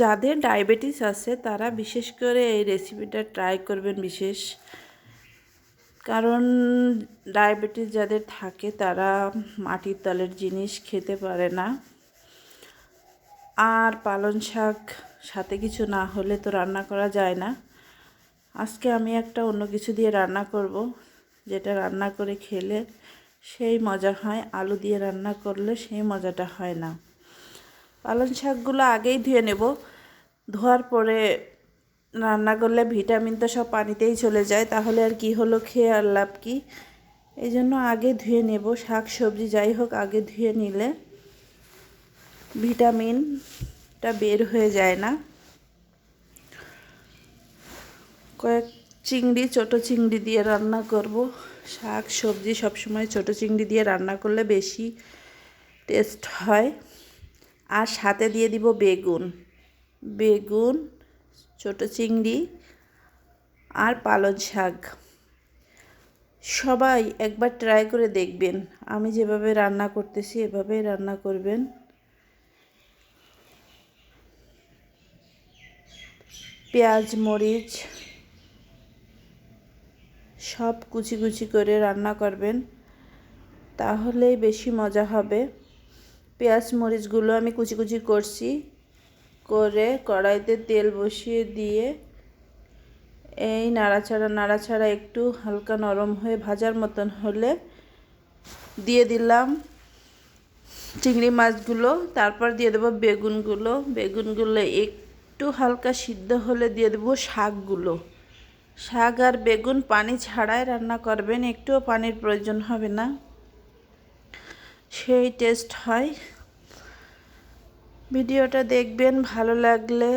যাদের ডায়াবেটিস আছে, তারা বিশেষ করে এই রেসিপিটা ট্রাই করবেন বিশেষ। কারণ ডায়াবেটিস যাদের থাকে, তারা মাটির তলের জিনিস খেতে পারে না। আর পালং শাক সাথে কিছু না হলে তো রান্না করা যায় না। আজকে আমি একটা অন্য কিছু দিয়ে রান্না করব, যেটা রান্না করে খেলে সেই মজা হয়, আলু দিয়ে রান্না করলে সেই মজাটা হয় না। পালং শাকগুলো আগেই ধুয়ে নেব। ধোয়ার পরে রান্না করলে ভিটামিন তো সব পানিতেই চলে যায়, তাহলে আর কি হলো খেয়ে আর লাভ কি? এই জন্য আগে ধুয়ে নেব শাক সবজি যাই হোক, আগে ধুয়ে নিলে ভিটামিনটা বের হয়ে যায় না। কয়েক চিংড়ি, ছোটো চিংড়ি দিয়ে রান্না করব। শাক, সবজি সবসময় ছোটো চিংড়ি দিয়ে রান্না করলে বেশি টেস্ট হয়। আর সাথে দিয়ে দিব বেগুন। বেগুন, ছোটো চিংড়ি আর পালং শাক। সবাই একবার ট্রাই করে দেখবেন। আমি যেভাবে রান্না করতেছি, এভাবেই রান্না করবেন। পেঁয়াজ, মরিচ সব কুচি কুচি করে রান্না করবেন। তাহলেই বেশি মজা হবে। পেঁয়াজ মরিচগুলো আমি কুচি কুচি করছি, করে কড়াইতে তেল বসিয়ে দিয়ে এই নাড়াচাড়া নাড়াচাড়া একটু হালকা নরম হয়ে ভাজার মতন হলে দিয়ে দিলাম চিংড়ি মাছগুলো। তারপর দিয়ে দেবো বেগুনগুলো। বেগুনগুলো একটু হালকা সিদ্ধ হলে দিয়ে দেবো শাকগুলো। শাক আর বেগুন পানি ছাড়াই রান্না করবেন, একটুও পানির প্রয়োজন হবে না। সেই টেস্ট হয়। ভিডিওটা দেখবেন, ভালো লাগলে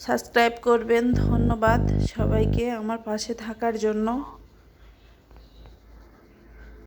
সাবস্ক্রাইব করবেন। ধন্যবাদ সবাইকে আমার পাশে থাকার জন্য।